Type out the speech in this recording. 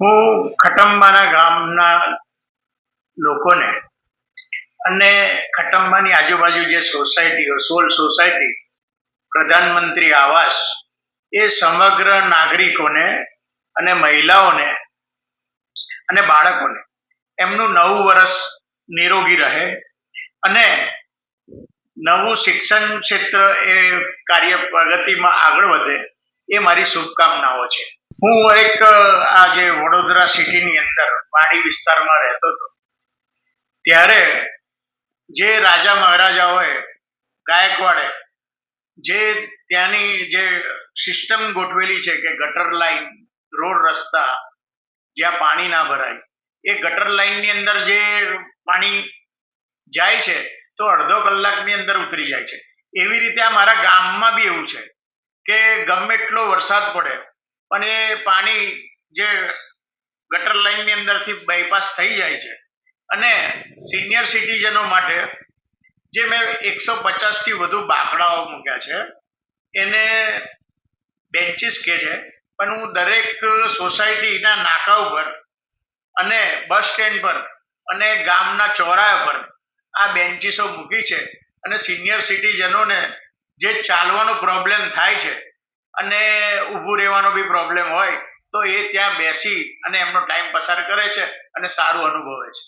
હું ખટંબાના ગામના લોકોને અને ખટંબાની આજુબાજુ જે સોસાયટીઓ સોલ સોસાયટી, પ્રધાનમંત્રી આવાસ, એ સમગ્ર નાગરિકોને અને મહિલાઓને અને બાળકોને એમનું નવું વર્ષ નિરોગી રહે અને નવું શિક્ષણ ક્ષેત્ર એ કાર્ય પ્રગતિમાં આગળ વધે એ મારી શુભકામનાઓ છે. હું એક આ જે વડોદરા સિટીની અંદર વાડી વિસ્તારમાં રહેતો હતો, ત્યારે જે રાજા મહારાજાઓએ ગાયકવાડે જે ત્યાંની જે સિસ્ટમ ગોઠવેલી છે કે ગટર લાઈન, રોડ રસ્તા, જ્યાં પાણી ના ભરાય, એ ગટર લાઈનની અંદર જે પાણી જાય છે, તો અડધો કલાકની અંદર ઉતરી જાય છે. એવી રીતે આ મારા ગામમાં બી એવું છે કે ગમે એટલો વરસાદ પડે પણ એ પાણી જે ગટર લાઈનની અંદરથી બાયપાસ થઈ જાય છે. અને સિનિયર સિટીઝનો માટે જે મેં એકસો પચાસથી વધુ બાકડાઓ મૂક્યા છે, એને બેન્ચીસ કે છે, પણ હું દરેક સોસાયટીના નાકા ઉપર અને બસ સ્ટેન્ડ પર અને ગામના ચોરાયા પર આ બેન્ચીસો મૂકી છે અને સિનિયર સિટીઝનોને જે ચાલવાનો પ્રોબ્લેમ થાય છે અને ઊભું રહેવાનો બી પ્રોબ્લેમ હોય, તો એ ત્યાં બેસી અને એમનો ટાઈમ પસાર કરે છે અને સારું અનુભવે છે.